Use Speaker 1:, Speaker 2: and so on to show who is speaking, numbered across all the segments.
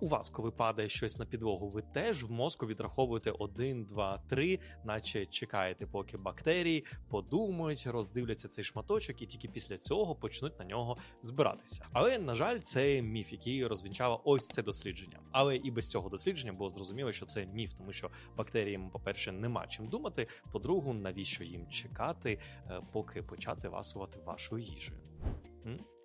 Speaker 1: у вас, коли падає щось на підлогу, ви теж в мозку відраховуєте 1, 2, 3, наче чекаєте, поки бактерії подумають, роздивляться цей шматочок, і тільки після цього почнуть на нього збиратися. Але на жаль, це міф, який розвінчало ось це дослідження. Але і без цього дослідження було зрозуміло, що це міф, тому що бактеріям, по-перше, нема чим думати. По-друге, навіщо їм чекати, е, поки почати ласувати вашою їжею.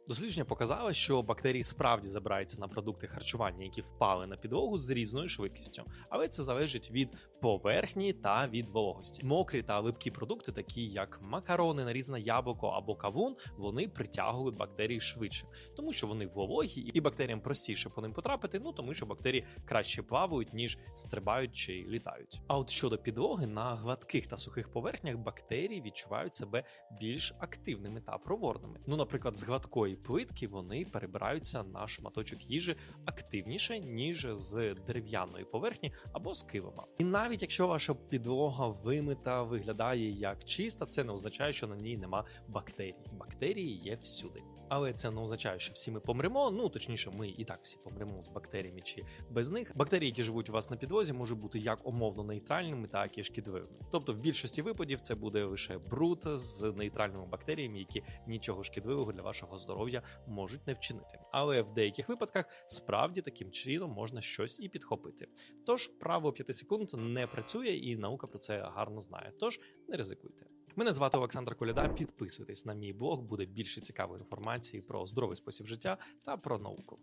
Speaker 1: Дослідження показало, що бактерії справді забираються на продукти харчування, які впали на підлогу з різною швидкістю, але це залежить від поверхні та від вологості. Мокрі та липкі продукти, такі як макарони, нарізане яблуко або кавун, вони притягують бактерії швидше, тому що вони вологі, і бактеріям простіше по ним потрапити. Ну тому що бактерії краще плавають ніж стрибають чи літають. А от щодо підлоги, на гладких та сухих поверхнях бактерії відчувають себе більш активними та проворними. Ну, наприклад, з гладкої плитки вони перебираються на шматочок їжі активніше, ніж з дерев'яної поверхні або з килима. І навіть якщо ваша підлога вимита, виглядає як чиста, це не означає, що на ній нема бактерій. Бактерії є всюди. Але це не означає, що всі ми помремо. Ну точніше, ми і так всі помремо з бактеріями чи без них. Бактерії, які живуть у вас на підлозі, можуть бути як умовно нейтральними, так і шкідливими. Тобто, в більшості випадків це буде лише бруд з нейтральними бактеріями, які нічого шкідливого для вашого здоров'я можуть не вчинити. Але в деяких випадках справді таким чином можна щось і підхопити. Тож право 5 секунд не працює, і наука про це гарно знає. Тож не ризикуйте. Мене звати Олександр Коляда. Підписуйтесь на мій блог, буде більше цікавої інформації про здоровий спосіб життя та про науку.